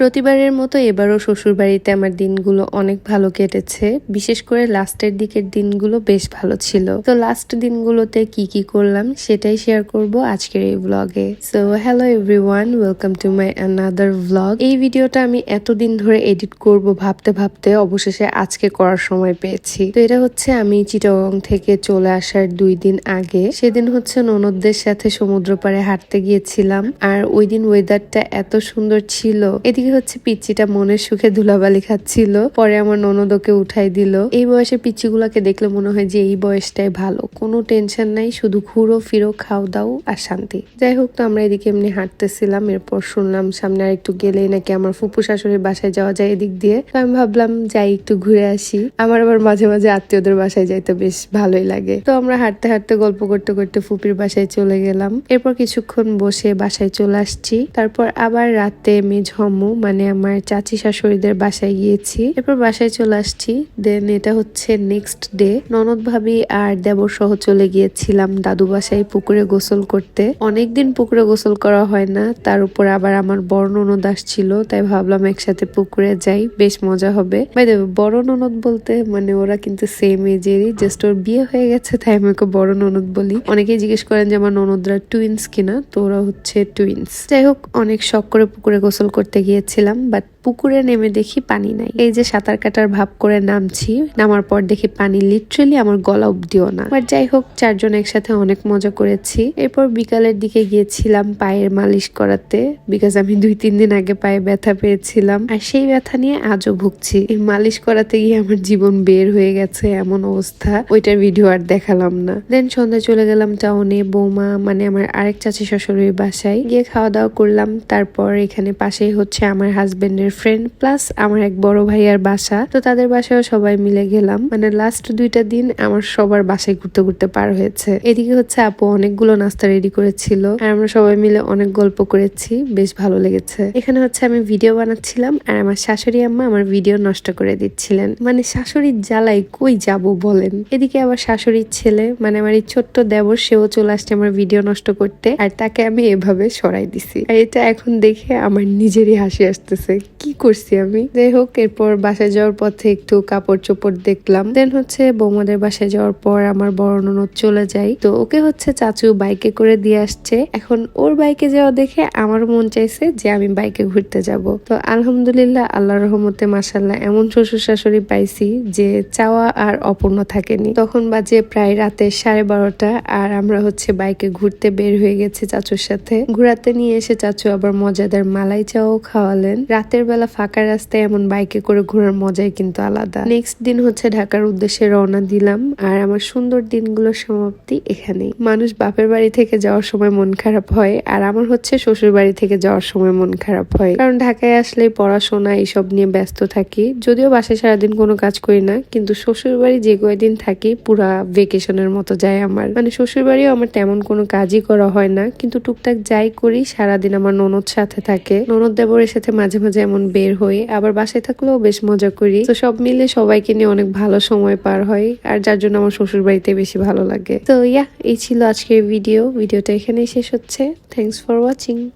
প্রতিবারের মতো এবারও শ্বশুরবাড়িতে আমার দিনগুলো অনেক ভালো কেটেছে। বিশেষ করে লাস্টের দিকের দিনগুলো বেশ ভালো ছিল। তো লাস্ট দিনগুলোতে কি কি করলাম সেটাই শেয়ার করব আজকের এই ব্লগে so hello everyone welcome to my another blog এই ভিডিওটা আমি এতদিন ধরে এডিট করব ভাবতে ভাবতে অবশেষে আজকে করার সময় পেয়েছি। তো এটা হচ্ছে আমি চিটাগং থেকে চলে আসার দুই দিন আগে। সেদিন হচ্ছে ননদদের সাথে সমুদ্র পাড়ে হাঁটতে গিয়েছিলাম। আর ওই দিন ওয়েদারটা এত সুন্দর ছিল। এদিকে হচ্ছে পিচ্চিটা মনের সুখে ধুলাবালি খাচ্ছিল। পরে আমার ননদকে উঠাই দিল। এই বয়সে পিচ্চিগুলোকে দেখলে মনে হয় যে এই বয়সটাই ভালো। কোনো টেনশন নাই, শুধু ঘুরো, ফিরো, খাও, দাও আর শান্তি। যাই হোক, তো আমরা এদিকে এমনি হাঁটতেছিলাম। এরপর শুনলাম সামনে আর একটু গেলেই নাকি আমার ফুপু শাশুড়ির বাসায় যাওয়া যায় এদিক দিয়ে। তো আমি ভাবলাম, যাই, একটু ঘুরে আসি। আমার আবার মাঝে মাঝে আত্মীয়দের বাসায় যাইতে বেশ ভালোই লাগে। তো আমরা হাঁটতে হাঁটতে গল্প করতে করতে ফুপির বাসায় চলে গেলাম। এরপর কিছুক্ষণ বসে বাসায় চলে আসছি। তারপর আবার রাতে হম্মু মানে আমার চাচি শাশুড়িদের বাসায় গিয়েছি। এরপর বাসায় চলে আসছি। দেন এটা হচ্ছে নেক্সট ডে ননদ ভাবি আর দেবর সহ চলে গিয়েছিলাম দাদু বাসায় পুকুরে গোসল করতে। অনেকদিন পুকুরে গোসল করা হয় না। তার উপর আবার আমার বড় ননদ আসছিল। তাই ভাবলাম একসাথে পুকুরে যাই। বেশ মজা হবে। ভাই দেবে বড় ননদ বলতে মানে ওরা কিন্তু সেম এজেরই জাস্ট ওর বিয়ে হয়ে গেছে, তাই আমি ওকে বড় ননদ বলি। অনেকেই জিজ্ঞেস করেন যে, আমার ননদরা টুইন্স কিনা? তো ওরা হচ্ছে টুইন্স যাই হোক, অনেক শখ করে পুকুরে গোসল করতে গিয়েছিলাম বাট পুকুরে নেমে দেখি পানি নাই। এই যে সাঁতার কাটার ভাব করে নামছি, নামার পর দেখি পানি লিটারেলি আমার গলা অব্দিও না। বাট যাই হোক, চারজন একসাথে অনেক মজা করেছি। এরপর বিকালের দিকে গিয়েছিলাম পায়ের মালিশ করাতে বিকজ আমি দুই, তিন দিন আগে পায়ে ব্যথা পেয়েছিলাম। আর সেই ব্যথা নিয়ে আজও ভুগছি। এই মালিশ করাতে গিয়ে আমার জীবন বের হয়ে গেছে এমন অবস্থা, ওইটার ভিডিও আর দেখালাম না। দেন সন্ধ্যা চলে গেলাম টাউনে বৌমা মানে আমার আরেক চাচি শ্বশুরের বাসায়। গিয়ে খাওয়া দাওয়া করলাম, তারপর এখানে পাশেই হচ্ছে আমার হাজবেন্ডের ফ্রেন্ড প্লাস আমার এক বড় ভাইয়ার বাসা, তো তাদের বাসায়ও সবাই মিলে গেলাম। মানে লাস্ট দুইটা দিন আমার সবার বাসায় ঘুরতে ঘুরতে পার হয়েছে। এদিকে হচ্ছে আপু অনেকগুলো নাস্তা রেডি করেছিল, আর আমরা সবাই মিলে অনেক গল্প করেছি, বেশ ভালো লেগেছে। এখানে হচ্ছে আমি ভিডিও বানাচ্ছিলাম, আর আমার শাশুড়ি আম্মা আমার ভিডিও নষ্ট করে দিচ্ছিলেন। মানে শাশুড়ির জ্বালাই কই যাব বলেন? এদিকে আবার শাশুড়ির ছেলে মানে আমার এই ছোট্ট দেবর, সেও চলে আসছে আমার ভিডিও নষ্ট করতে, আর তাকে আমি এভাবে সরাই দিছি। আর এটা এখন দেখে আমার নিজেরই হাসি আসতেছে। কি করছি আমি? যাই হোক, এরপর বাসায় যাওয়ার পথে একটু কাপড় চোপড় দেখলাম। দেন হচ্ছে বৌমাদের বাসায় যাওয়ার পর আমার বড় ননদ চলে যাই তো ওকে হচ্ছে চাচু বাইকে করে দিয়ে আসছে। এখন ওর বাইকে যাওয়া দেখে আমার মন চাইছে যে আমি বাইকে ঘুরতে যাব। তো আলহামদুলিল্লাহ আল্লাহ রহমতে মাসাল্লাহ এমন শ্বশুর শাশুড়ি পাইছি যে চাওয়া আর অপূর্ণ থাকেনি। তখন বাজে প্রায় রাতে সাড়ে বারোটা আর আমরা হচ্ছে বাইকে ঘুরতে বের হয়ে গেছি চাচুর সাথে। ঘুরাতে নিয়ে এসে চাচু আবার মজাদার মালাই চাও খাওয়ালেন। রাতের বেলা ফাঁকা রাস্তায় এমন বাইকে করে ঘোরার মজাই কিন্তু আলাদা। নেক্সট দিন হচ্ছে ঢাকার উদ্দেশ্যে রওনা দিলাম, আর আমার সুন্দর দিনগুলোর সমাপ্তি এখানেই। মানুষ বাপের বাড়ি থেকে যাওয়ার সময় মন খারাপ হয়, আর আমার হচ্ছে শ্বশুর বাড়ি থেকে যাওয়ার সময় মন খারাপ হয়। কারণ ঢাকায় আসলে পড়াশোনা এইসব নিয়ে ব্যস্ত থাকি। যদিও বাসায় সারাদিন কোনো কাজ করি না, কিন্তু শ্বশুর বাড়ি যে কয়দিন থাকি, পুরা ভেকেশনের মতো যায় আমার। মানে শ্বশুর বাড়িও আমার তেমন কোনো কাজই করা হয় না, কিন্তু টুকটাক যাই করি, সারাদিন আমার ননদ সাথে থাকে। ননদ দেবরের সাথে মাঝে মাঝে এমন বের হই, আবার বাসায় থাকলেও বেশ মজা করি। তো সব মিলে সবাইকে নিয়ে অনেক ভালো সময় পার হয়, আর যার জন্য আমার শ্বশুর বাড়িতে বেশি ভালো লাগে। তো ইয়া এই ছিল আজকের ভিডিও ভিডিওটা এখানেই শেষ হচ্ছে। Thanks for watching